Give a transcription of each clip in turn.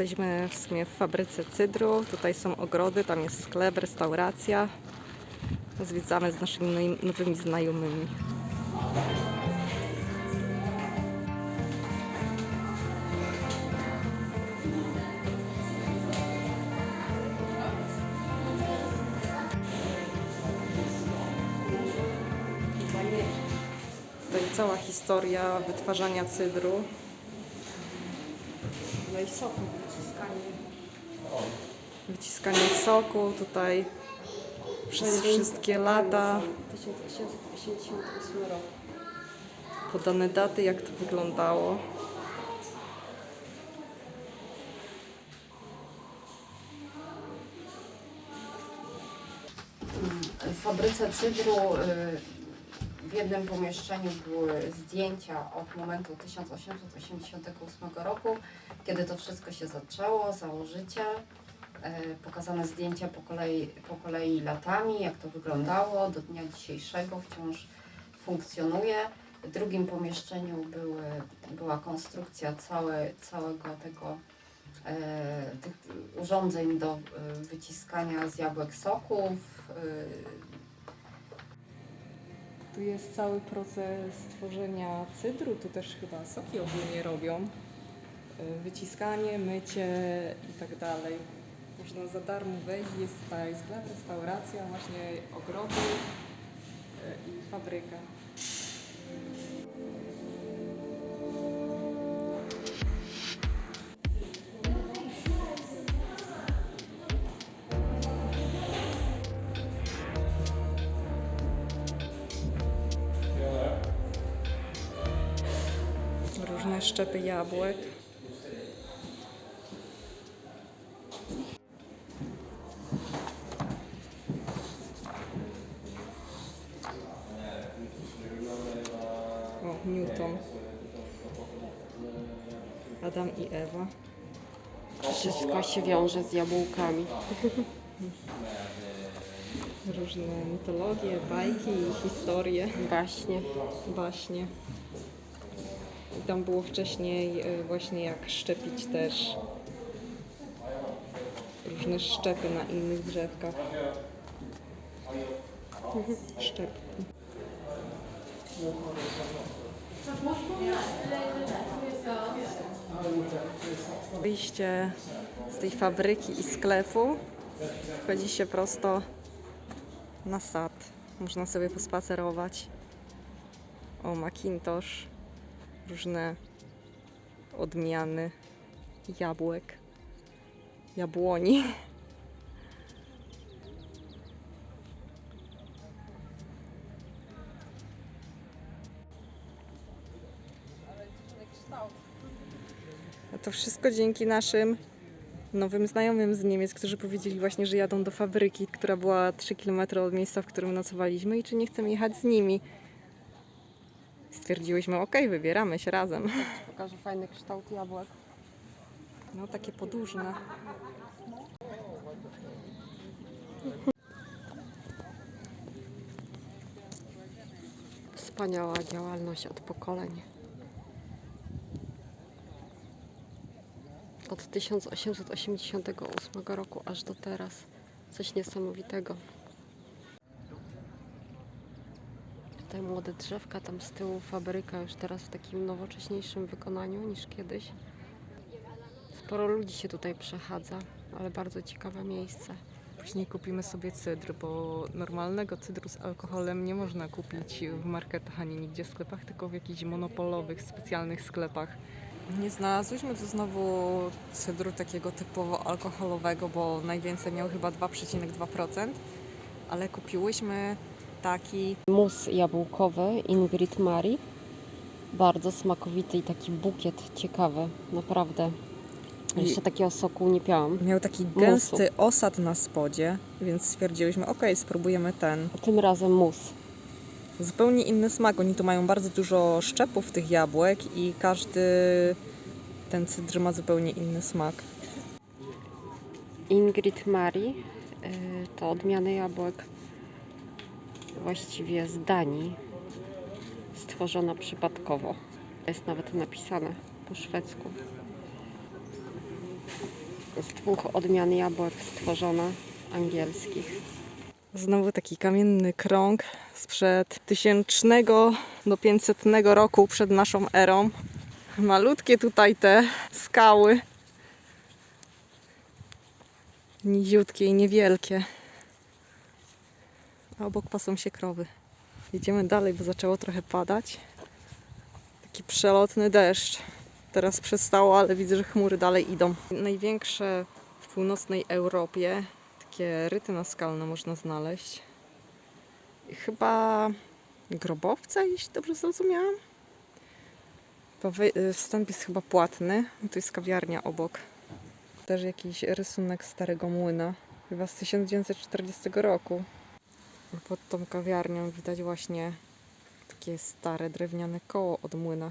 Jesteśmy w sumie w fabryce cydru. Tutaj są ogrody, tam jest sklep, restauracja. Zwiedzamy z naszymi nowymi znajomymi. Historia wytwarzania cydru. No i soku, wyciskanie. Wyciskanie soku tutaj przez wszystkie lata. 1888 rok. Podane daty, jak to wyglądało. W fabryce cydru y, w jednym pomieszczeniu były zdjęcia od momentu 1888 roku, kiedy to wszystko się zaczęło, założyciel, y, pokazane zdjęcia po kolei, po kolei latami, jak to wyglądało, do dnia dzisiejszego wciąż funkcjonuje. W drugim pomieszczeniu były, była konstrukcja całe, całego tego e, tych urządzeń do e, wyciskania z jabłek soków. Tu jest cały proces tworzenia cydru, tu też chyba soki ogólnie robią. Y, Wyciskanie, mycie i tak dalej. Można za darmo wejść, jest tutaj sklep, restauracja, właśnie ogrody i fabryka. Różne szczepy jabłek. O, Newton. Adam i Ewa. Wszystko się wiąże z jabłkami. Różne mitologie, bajki i historie, Właśnie. baśnie. Tam było wcześniej y, właśnie jak szczepić też różne szczepy na innych drzewkach. Szczepki. Wyjście z tej fabryki i sklepu wchodzi się prosto na sad. Można sobie pospacerować. O, Macintosh. Różne odmiany jabłek. Jabłoni. A to wszystko dzięki naszym nowym znajomym z Niemiec, którzy powiedzieli właśnie, że jadą do fabryki, która była 3 km od miejsca, w którym nocowaliśmy i czy nie chcemy jechać z nimi. Stwierdziłyśmy, ok, wybieramy się razem. Pokażę fajny kształt jabłek. No takie podłużne. Wspaniała działalność od pokoleń. Od 1888 roku aż do teraz. Coś niesamowitego. Tutaj młode drzewka, tam z tyłu fabryka, już teraz w takim nowocześniejszym wykonaniu niż kiedyś. Sporo ludzi się tutaj przechadza, ale bardzo ciekawe miejsce. Później kupimy sobie cydr, bo normalnego cydru z alkoholem nie można kupić w marketach ani nigdzie w sklepach, tylko w jakichś monopolowych, specjalnych sklepach. Nie znalazłyśmy tu znowu cydru takiego typowo alkoholowego, bo najwięcej miał chyba 2,2%, ale kupiłyśmy taki Mus jabłkowy Ingrid Marie. Bardzo smakowity i taki bukiet ciekawy, naprawdę. Jeszcze takiego soku nie piałam. Miał taki gęsty osad na spodzie, więc stwierdziłyśmy, ok, spróbujemy ten. A tym razem mus. Zupełnie inny smak. Oni tu mają bardzo dużo szczepów tych jabłek i każdy ten cydr ma zupełnie inny smak. Ingrid Marie y, to odmiany jabłek właściwie z Danii, stworzona przypadkowo. Jest nawet napisane po szwedzku. Z dwóch odmian jabłek stworzona angielskich. Znowu taki kamienny krąg sprzed 1000 do 500 roku przed naszą erą. Malutkie tutaj te skały. Niziutkie i niewielkie. A obok pasą się krowy. Jedziemy dalej, bo zaczęło trochę padać. Taki przelotny deszcz. Teraz przestało, ale widzę, że chmury dalej idą. Największe w północnej Europie takie ryty naskalne można znaleźć. Chyba grobowce, jeśli dobrze zrozumiałam. Y, Wstęp jest chyba płatny. Tu jest kawiarnia obok. Też jakiś rysunek starego młyna. Chyba z 1940 roku. Pod tą kawiarnią widać właśnie takie stare drewniane koło od młyna.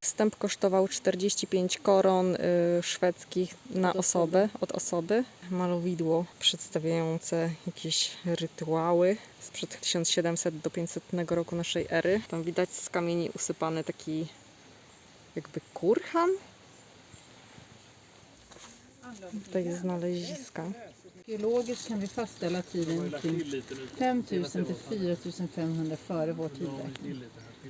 Wstęp kosztował 45 koron y, szwedzkich na osobę, od osoby. Malowidło przedstawiające jakieś rytuały sprzed 1700 do 500 roku naszej ery. Tam widać z kamieni usypany taki jakby kurhan. Tutaj jest znaleziska. Geologiskt kan vi fastställa tiden kring 5000 till 4500 före vår tidräkning.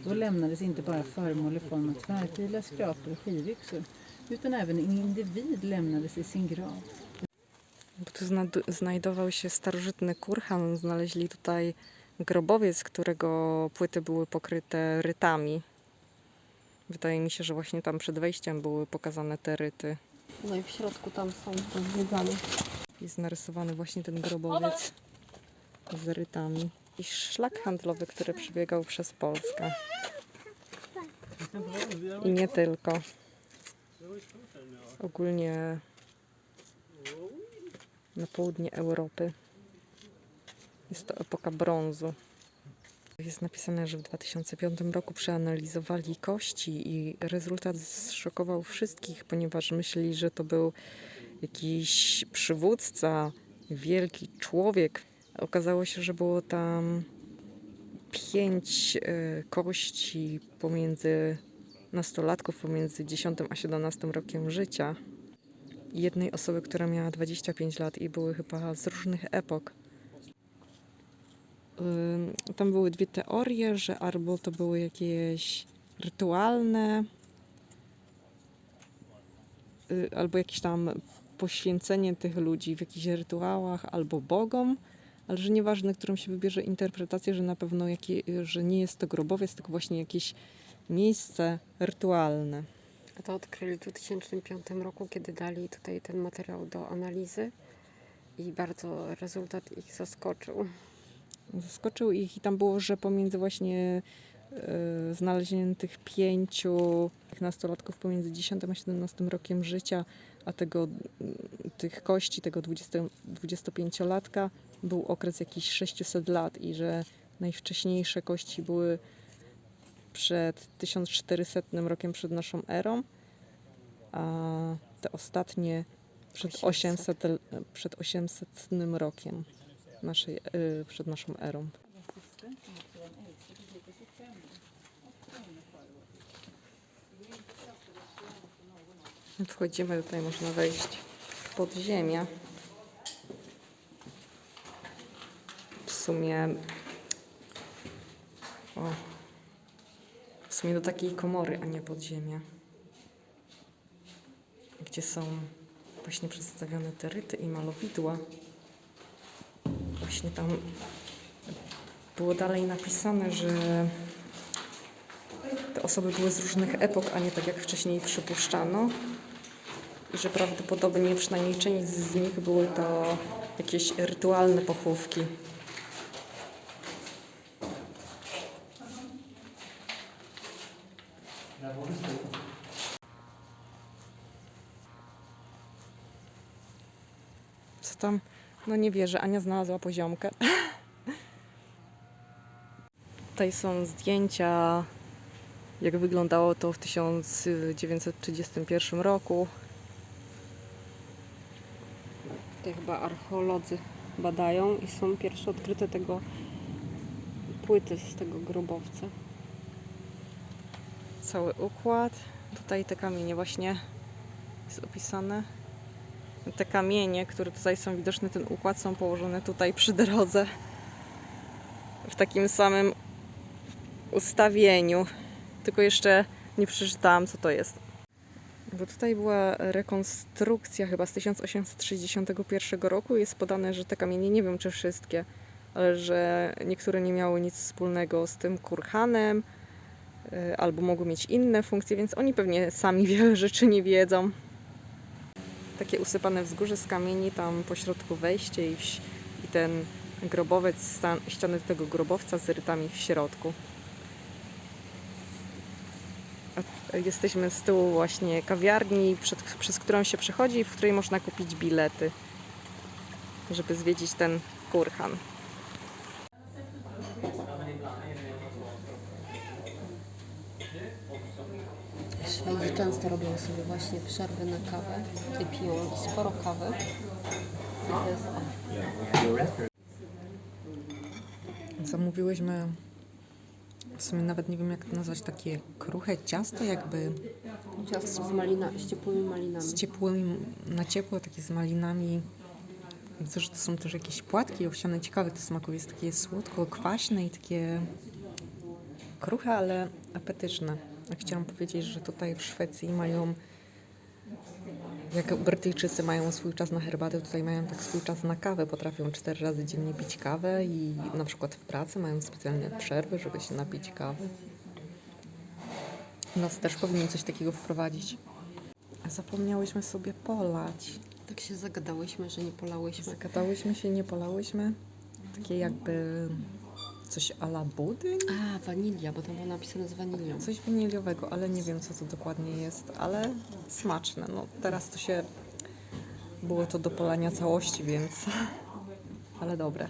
Då lämnades inte bara föremål i form av tvärpilar, skrapor och skivyxor utan även en individ lämnades i sin grav. Bo tu zna- znajdował się starożytny kurhan. Znaleźli tutaj grobowiec, którego płyty były pokryte rytami. Wydaje mi się, że właśnie tam przed wejściem były pokazane te ryty. No i w środku tam są rozwiedzane. Jest narysowany właśnie ten grobowiec z rytami. I szlak handlowy, który przebiegał przez Polskę. I nie tylko. Ogólnie na południe Europy. Jest to epoka brązu. Jest napisane, że w 2005 roku przeanalizowali kości i rezultat zszokował wszystkich, ponieważ myśleli, że to był jakiś przywódca, wielki człowiek. Okazało się, że było tam pięć e, kości pomiędzy nastolatków, pomiędzy 10 a 17 rokiem życia. Jednej osoby, która miała 25 lat i były chyba z różnych epok. Tam były dwie teorie, że albo to były jakieś rytualne, y, albo jakieś tam poświęcenie tych ludzi w jakichś rytuałach albo bogom, ale że nieważne, którą się wybierze interpretację, że na pewno jakie, że nie jest to grobowiec, tylko właśnie jakieś miejsce rytualne. A to odkryli w 2005 roku, kiedy dali tutaj ten materiał do analizy i bardzo rezultat ich zaskoczył. Zaskoczył ich i tam było, że pomiędzy właśnie e, znalezieniem tych pięciu nastolatków pomiędzy 10 a 17 rokiem życia, a tego, tych kości, tego 20, 25-latka był okres jakiś 600 lat i że najwcześniejsze kości były przed 1400 rokiem przed naszą erą, a te ostatnie przed 800, l- przed 800 rokiem naszej, y, przed naszą erą. Wchodzimy, tutaj można wejść w podziemia. W sumie o, w sumie do takiej komory, a nie podziemia. Gdzie są właśnie przedstawione te ryty i malowidła. Właśnie tam było dalej napisane, że te osoby były z różnych epok, a nie tak jak wcześniej przypuszczano. I że prawdopodobnie przynajmniej część z nich były to jakieś rytualne pochówki. Co tam? No nie wierzę, Ania znalazła poziomkę. Tutaj są zdjęcia, jak wyglądało to w 1931 roku. Tutaj chyba archeolodzy badają i są pierwsze odkryte tego płyty z tego grobowca. Cały układ. Tutaj te kamienie właśnie jest opisane. Te kamienie, które tutaj są widoczne, ten układ są położone tutaj przy drodze. W takim samym ustawieniu. Tylko jeszcze nie przeczytałam, co to jest. Bo tutaj była rekonstrukcja chyba z 1861 roku. Jest podane, że te kamienie, nie wiem czy wszystkie, ale że niektóre nie miały nic wspólnego z tym kurhanem, y, albo mogły mieć inne funkcje, więc oni pewnie sami wiele rzeczy nie wiedzą. Takie usypane wzgórze z kamieni, tam po środku wejście i, i ten grobowiec, ściany tego grobowca z rytami w środku. A- Jesteśmy z tyłu właśnie kawiarni, przed, przez którą się przechodzi, w której można kupić bilety, żeby zwiedzić ten kurhan. Szwedzi często robią sobie właśnie przerwy na kawę i piją sporo kawy. I Zamówiłyśmy, w sumie nawet nie wiem jak to nazwać, takie kruche ciasto, jakby ciasto z, malina, z ciepłymi malinami. z ciepłymi, na ciepło, takie z malinami. Widzę, że to są też jakieś płatki owsiane, ciekawe to smaku, jest takie słodko, kwaśne i takie kruche, ale apetyczne. A chciałam powiedzieć, że tutaj w Szwecji mają, jak Brytyjczycy mają swój czas na herbatę, tutaj mają tak swój czas na kawę. Potrafią cztery razy dziennie pić kawę i na przykład w pracy mają specjalne przerwy, żeby się napić kawy. U nas też powinni coś takiego wprowadzić. Zapomniałyśmy sobie polać. Tak się zagadałyśmy, że nie polałyśmy. Zagadałyśmy się, nie polałyśmy. Takie jakby coś ala budyń? A, wanilia, bo tam było napisane z wanilią. Coś waniliowego, ale nie wiem co to dokładnie jest, ale smaczne. No teraz to się było to do polania całości, więc ale dobre.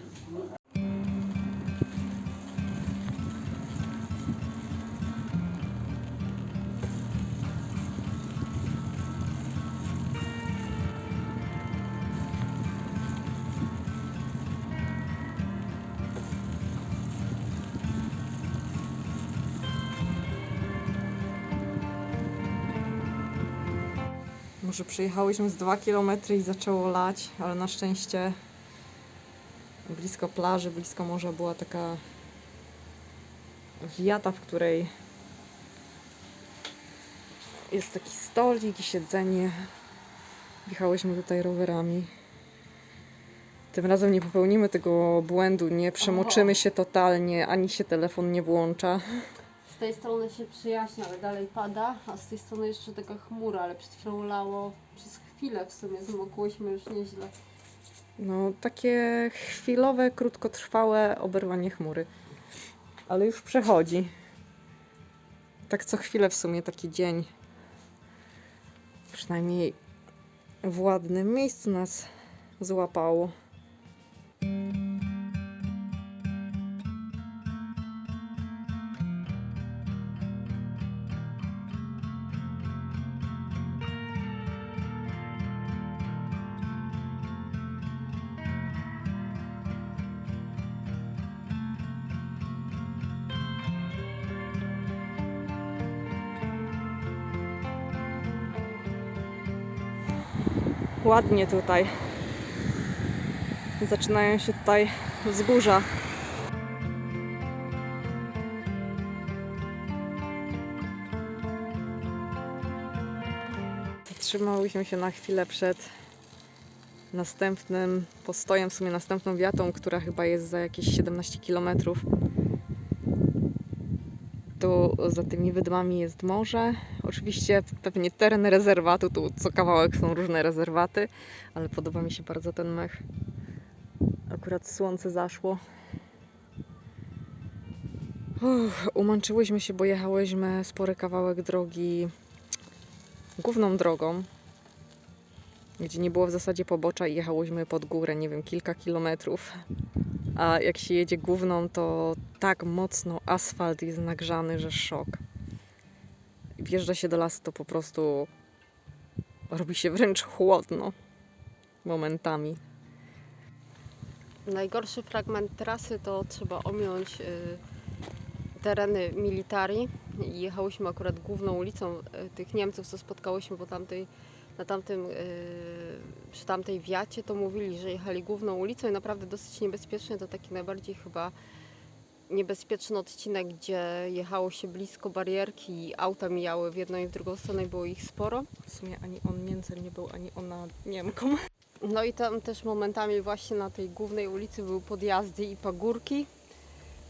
Może przyjechałyśmy z 2 km i zaczęło lać, ale na szczęście blisko plaży, blisko morza była taka wiata, w której jest taki stolik i siedzenie. Wjechałyśmy tutaj rowerami. Tym razem nie popełnimy tego błędu, nie przemoczymy się totalnie, ani się telefon nie włącza. Z tej strony się przyjaśnia, ale dalej pada, a z tej strony jeszcze taka chmura, ale przed chwilą lało przez chwilę w sumie, zmokłyśmy już nieźle. No, takie chwilowe, krótkotrwałe oberwanie chmury. Ale już przechodzi. Tak co chwilę w sumie taki dzień. Przynajmniej w ładnym miejscu nas złapało. Ładnie tutaj. Zaczynają się tutaj wzgórza. Zatrzymałyśmy się na chwilę przed następnym postojem, w sumie następną wiatą, która chyba jest za jakieś 17 kilometrów. Tu za tymi wydmami jest morze. Oczywiście pewnie teren rezerwatu, tu co kawałek są różne rezerwaty, ale podoba mi się bardzo ten mech. Akurat słońce zaszło. Uff, umęczyłyśmy się, bo jechałyśmy spory kawałek drogi główną drogą, gdzie nie było w zasadzie pobocza i jechałyśmy pod górę, nie wiem, kilka kilometrów. A jak się jedzie główną, to tak mocno asfalt jest nagrzany, że szok. Wjeżdża się do lasu, to po prostu robi się wręcz chłodno momentami. Najgorszy fragment trasy to trzeba ominąć y, tereny militari. Jechałyśmy akurat główną ulicą y, tych Niemców, co spotkałyśmy po tamtej, na tamtym, y, przy tamtej wiacie, to mówili, że jechali główną ulicą i naprawdę dosyć niebezpiecznie. To taki najbardziej chyba niebezpieczny odcinek, gdzie jechało się blisko barierki i auta mijały w jedną i w drugą stronę i było ich sporo. W sumie ani on Niemcem nie był, ani ona Niemką. No i tam też momentami właśnie na tej głównej ulicy były podjazdy i pagórki,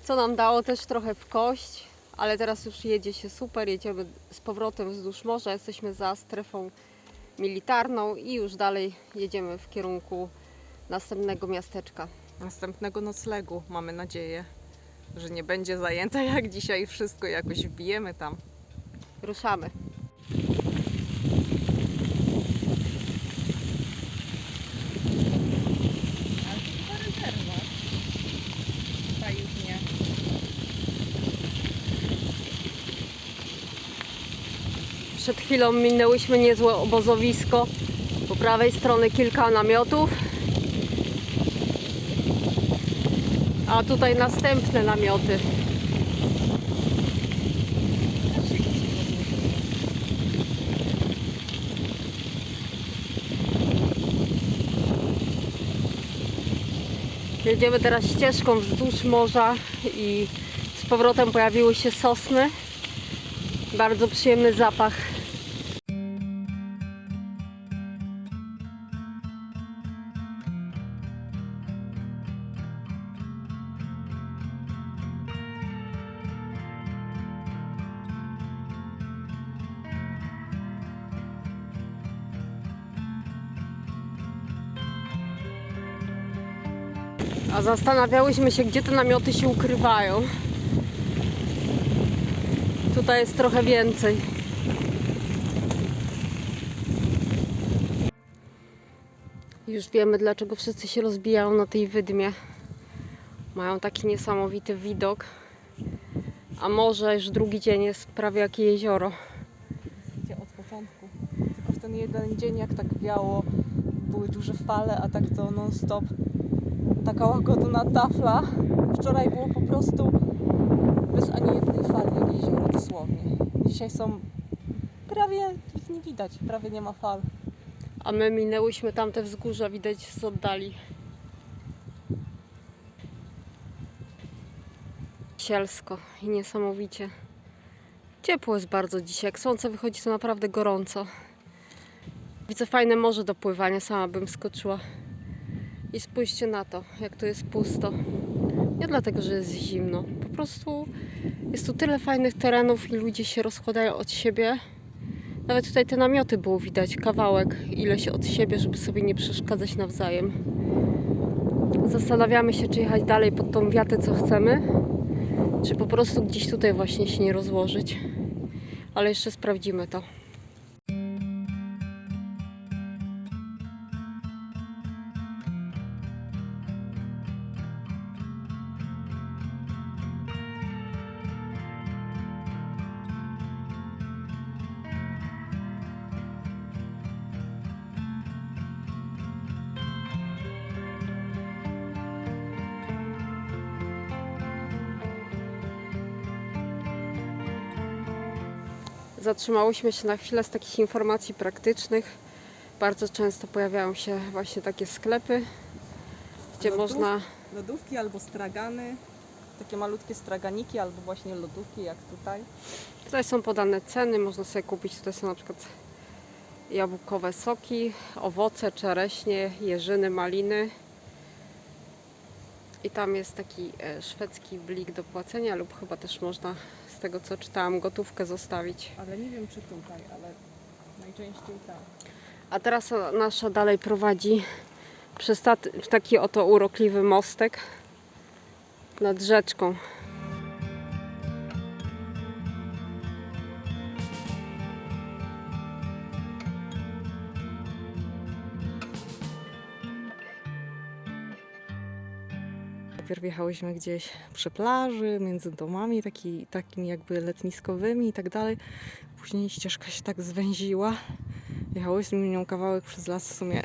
co nam dało też trochę w kość, ale teraz już jedzie się super, jedziemy z powrotem wzdłuż morza, jesteśmy za strefą militarną i już dalej jedziemy w kierunku następnego miasteczka. Następnego noclegu mamy nadzieję, że nie będzie zajęte jak dzisiaj wszystko, jakoś wbijemy tam. Ruszamy. Przed chwilą minęłyśmy niezłe obozowisko. Po prawej strony kilka namiotów. A tutaj następne namioty. Jedziemy teraz ścieżką wzdłuż morza i z powrotem pojawiły się sosny. Bardzo przyjemny zapach. Zastanawiałyśmy się, gdzie te namioty się ukrywają. Tutaj jest trochę więcej. Już wiemy, dlaczego wszyscy się rozbijają na tej wydmie. Mają taki niesamowity widok. A morze już drugi dzień jest prawie jak jezioro. Idzie od początku. Tylko w ten jeden dzień, jak tak wiało, były duże fale, a tak to non stop. Taka łagodna tafla. Wczoraj było po prostu bez ani jednej fali, jezioro, dosłownie. Dzisiaj są prawie ich nie widać, prawie nie ma fal. A my minęłyśmy tamte wzgórza, widać z oddali. Sielsko i niesamowicie. Ciepło jest bardzo dzisiaj. Jak słońce wychodzi, to naprawdę gorąco. Widzę fajne morze do pływania, sama bym skoczyła. I spójrzcie na to, jak tu jest pusto. Nie dlatego, że jest zimno. Po prostu jest tu tyle fajnych terenów i ludzie się rozkładają od siebie. Nawet tutaj te namioty było widać, kawałek, ileś od siebie, żeby sobie nie przeszkadzać nawzajem. Zastanawiamy się, czy jechać dalej pod tą wiatę, co chcemy, czy po prostu gdzieś tutaj właśnie się nie rozłożyć. Ale jeszcze sprawdzimy to. Zatrzymałyśmy się na chwilę z takich informacji praktycznych. Bardzo często pojawiają się właśnie takie sklepy, gdzie Lodów- można Lodówki albo stragany, takie malutkie straganiki, albo właśnie lodówki, jak tutaj. Tutaj są podane ceny, można sobie kupić. Tutaj są na przykład jabłkowe soki, owoce, czereśnie, jeżyny, maliny. I tam jest taki e, szwedzki blik do płacenia, lub chyba też można, z tego co czytałam, gotówkę zostawić. Ale nie wiem, czy tutaj, ale najczęściej tak. A trasa nasza dalej prowadzi przez taki oto urokliwy mostek nad rzeczką. Najpierw jechałyśmy gdzieś przy plaży, między domami, taki, takimi jakby letniskowymi i tak dalej. Później ścieżka się tak zwęziła. Jechałyśmy nią kawałek przez las w sumie.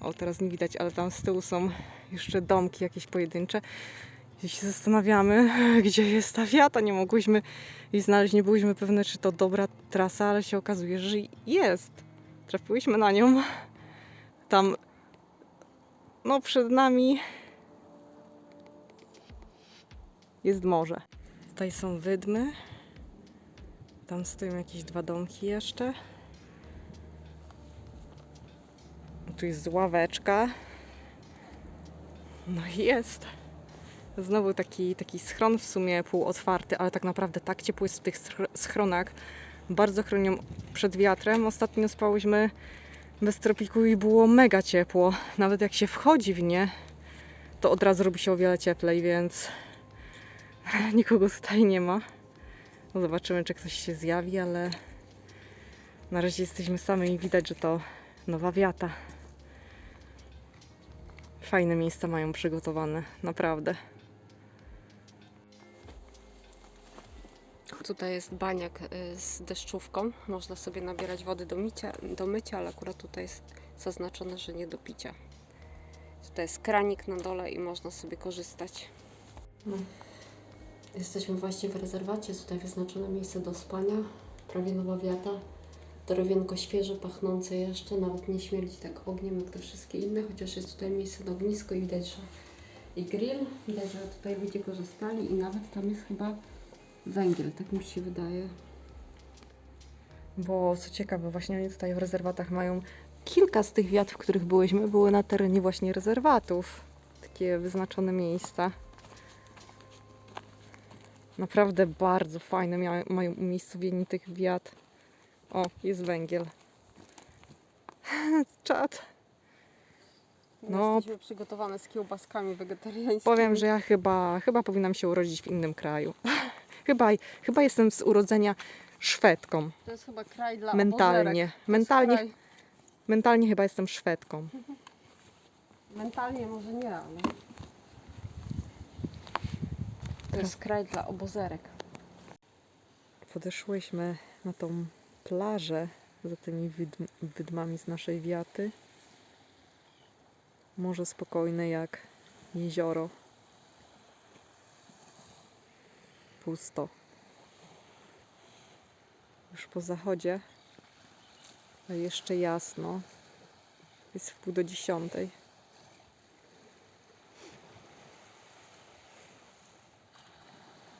O, teraz nie widać, ale tam z tyłu są jeszcze domki jakieś pojedyncze. I się zastanawiamy, gdzie jest ta wiata. Nie mogłyśmy jej znaleźć, nie byliśmy pewne, czy to dobra trasa, ale się okazuje, że jest. Trafiłyśmy na nią. Tam, no przed nami jest morze. Tutaj są wydmy. Tam stoją jakieś dwa domki jeszcze. Tu jest ławeczka. No i jest. Znowu taki, taki schron w sumie półotwarty, ale tak naprawdę tak ciepło jest w tych schro- schronach. Bardzo chronią przed wiatrem. Ostatnio spałyśmy bez tropiku i było mega ciepło. Nawet jak się wchodzi w nie, to od razu robi się o wiele cieplej, więc nikogo tutaj nie ma. No zobaczymy, czy ktoś się zjawi, ale na razie jesteśmy sami i widać, że to nowa wiata. Fajne miejsca mają przygotowane, naprawdę. Tutaj jest baniak y, z deszczówką. Można sobie nabierać wody do mycia, do mycia, ale akurat tutaj jest zaznaczone, że nie do picia. Tutaj jest kranik na dole i można sobie korzystać. No. Jesteśmy właśnie w rezerwacie. Tutaj wyznaczone miejsce do spania. Prawie nowa wiata. Drewienko świeże, pachnące jeszcze. Nawet nie śmierdzi tak ogniem jak te wszystkie inne, chociaż jest tutaj miejsce na ognisko i widać, że i grill. Widać, że tutaj ludzie korzystali i nawet tam jest chyba węgiel, tak mi się wydaje. Bo co ciekawe, właśnie oni tutaj w rezerwatach mają kilka z tych wiat, w których byłyśmy, były na terenie właśnie rezerwatów. Takie wyznaczone miejsca. Naprawdę bardzo fajne mają umiejscowienie tych wiat. O, jest węgiel. Czad. No. Jesteśmy przygotowane z kiełbaskami wegetariańskimi. Powiem, że ja chyba, chyba powinnam się urodzić w innym kraju. chyba, chyba jestem z urodzenia Szwedką. To jest chyba kraj dla Mentalnie. Mentalnie, kraj- mentalnie chyba jestem Szwedką. Mentalnie może nie, ale... To jest kraj dla obozerek. Podeszłyśmy na tą plażę za tymi wydm wydmami z naszej wiaty. Morze spokojne jak jezioro. Pusto. Już po zachodzie, a jeszcze jasno. Jest w pół do dziesiątej.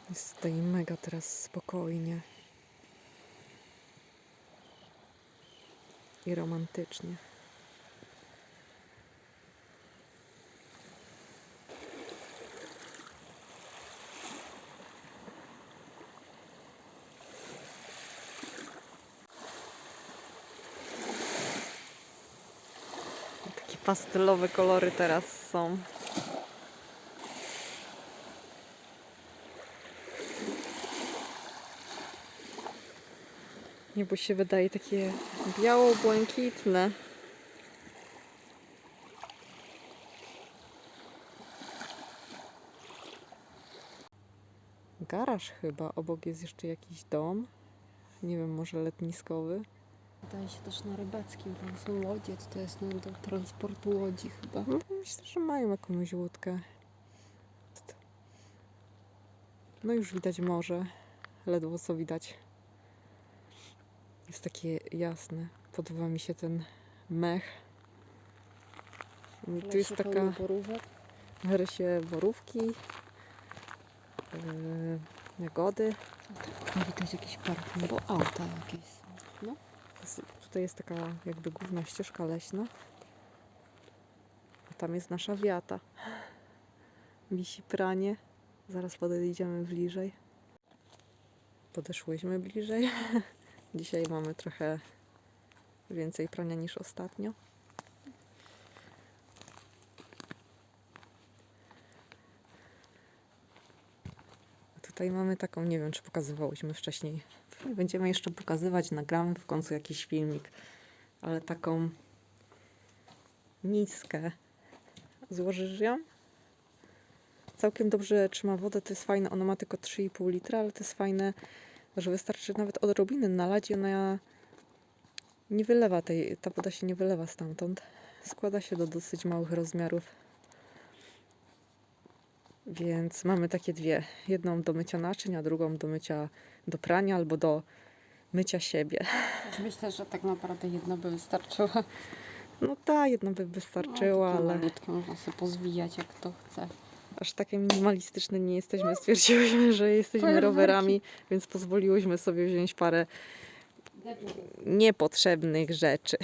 Jest tutaj mega teraz spokojnie. I romantycznie. Takie pastelowe kolory teraz są. Niebo się wydaje takie biało-błękitne. Garaż chyba, obok jest jeszcze jakiś dom. Nie wiem, może letniskowy. Wydaje się też na rybackim, tam są łodzie, to jest no, do transportu łodzi chyba. No, myślę, że mają jakąś łódkę. No już widać morze. Ledwo co widać. Jest takie jasne. Podoba mi się ten mech. I tu jest taka w rysie borówki, yy, jagody. No widać jakiś park, no bo auta jakieś są. No. Tutaj jest taka jakby główna ścieżka leśna. A tam jest nasza wiata. Wisi pranie. Zaraz podejdziemy bliżej. Podeszłyśmy bliżej. Dzisiaj mamy trochę więcej prania niż ostatnio. Tutaj mamy taką, nie wiem czy pokazywałyśmy wcześniej. Będziemy jeszcze pokazywać, nagramy w końcu jakiś filmik, ale taką miskę. Złożysz ją? Całkiem dobrze trzyma wodę, to jest fajne. Ona ma tylko 3,5 litra, ale to jest fajne, że wystarczy nawet odrobiny nalać i ona nie wylewa tej, ta woda się nie wylewa stamtąd. Składa się do dosyć małych rozmiarów. Więc mamy takie dwie. Jedną do mycia naczyń, a drugą do mycia do prania albo do mycia siebie. Myślę, że tak naprawdę jedna by wystarczyła. No ta jedna by wystarczyła, No, ale można sobie pozwijać jak kto chce. Aż takie minimalistyczne nie jesteśmy. Stwierdziłyśmy, że jesteśmy Fajerwerki. rowerami, więc pozwoliłyśmy sobie wziąć parę niepotrzebnych rzeczy.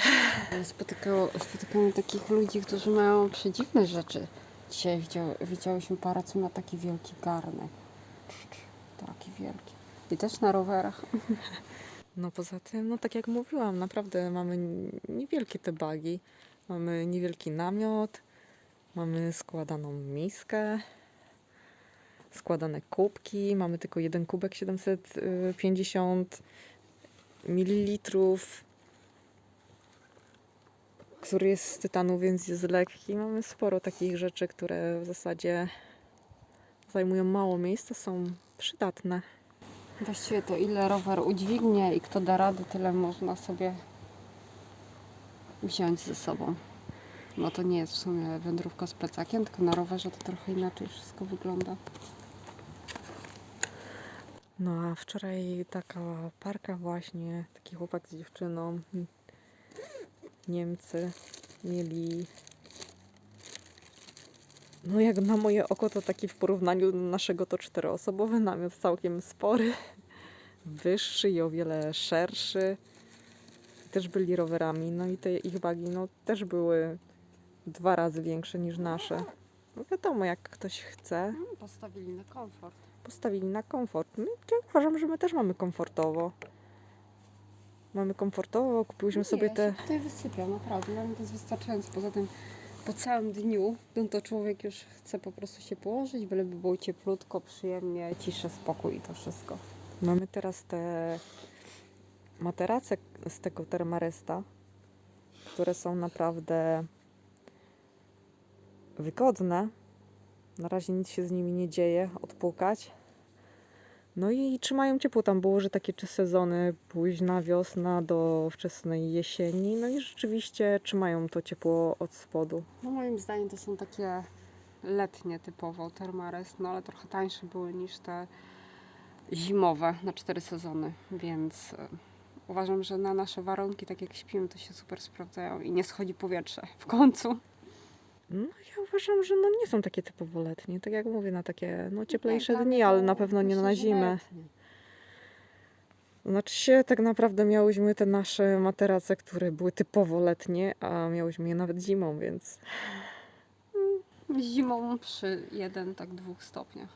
Spotykało, spotykamy takich ludzi, którzy mają przedziwne rzeczy. Dzisiaj widział, widziałyśmy parę, co ma taki wielki garnek. Taki wielki. I też na rowerach. No poza tym, no tak jak mówiłam, naprawdę mamy niewielkie te bagi. Mamy niewielki namiot, mamy składaną miskę, składane kubki, mamy tylko jeden kubek 750 ml, który jest z tytanu, więc jest lekki. Mamy sporo takich rzeczy, które w zasadzie zajmują mało miejsca, są przydatne. Właściwie to ile rower udźwignie i kto da radę, tyle można sobie wziąć ze sobą. Bo to nie jest w sumie wędrówka z plecakiem, tylko na rowerze to trochę inaczej wszystko wygląda. No a wczoraj taka parka właśnie, taki chłopak z dziewczyną, Niemcy mieli, no jak na moje oko to taki w porównaniu do naszego to czteroosobowy namiot, całkiem spory, wyższy i o wiele szerszy. Też byli rowerami, no i te ich bagi no też były dwa razy większe niż nasze. No wiadomo, jak ktoś chce, Postawili na komfort. postawili na komfort. My, ja uważam, że my też mamy komfortowo. Mamy komfortowo, kupiłyśmy sobie nie, te. Ja się tutaj wysypiam, naprawdę. Dla mnie to jest wystarczające. Poza tym po całym dniu, no to człowiek już chce po prostu się położyć, byleby było cieplutko, przyjemnie, ciszę, spokój i to wszystko. Mamy teraz te materace z tego termaresta, które są naprawdę wygodne. Na razie nic się z nimi nie dzieje, odpłukać. No i trzymają ciepło. Tam było, że takie trzy sezony, późna wiosna do wczesnej jesieni. No i rzeczywiście trzymają to ciepło od spodu. No moim zdaniem to są takie letnie typowo termares, no ale trochę tańsze były niż te zimowe na cztery sezony, więc e, uważam, że na nasze warunki, tak jak śpimy, to się super sprawdzają i nie schodzi powietrze w końcu. No ja uważam, że no nie są takie typowo letnie. Tak jak mówię, na takie no, cieplejsze Nie, dla dni, ale na pewno nie na zimę. Znaczy się tak naprawdę miałyśmy te nasze materace, które były typowo letnie, a miałyśmy je nawet zimą, więc Zimą przy 1, tak dwóch stopniach.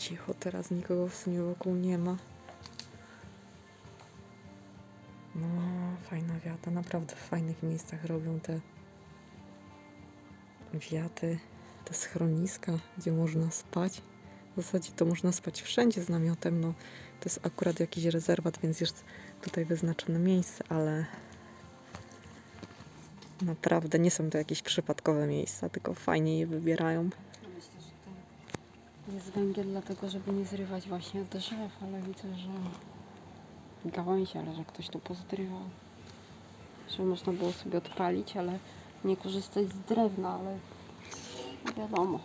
Cicho teraz nikogo w sumie wokół nie ma. No, fajna wiata, naprawdę w fajnych miejscach robią te wiaty, te schroniska, gdzie można spać. W zasadzie to można spać wszędzie z namiotem, no to jest akurat jakiś rezerwat, więc jest tutaj wyznaczone miejsce, ale naprawdę nie są to jakieś przypadkowe miejsca, tylko fajnie je wybierają. Jest węgiel dlatego, żeby nie zrywać właśnie drzew, ale widzę, że gałęzi, ale że ktoś tu pozrywał. Żeby można było sobie odpalić, ale nie korzystać z drewna, ale wiadomo.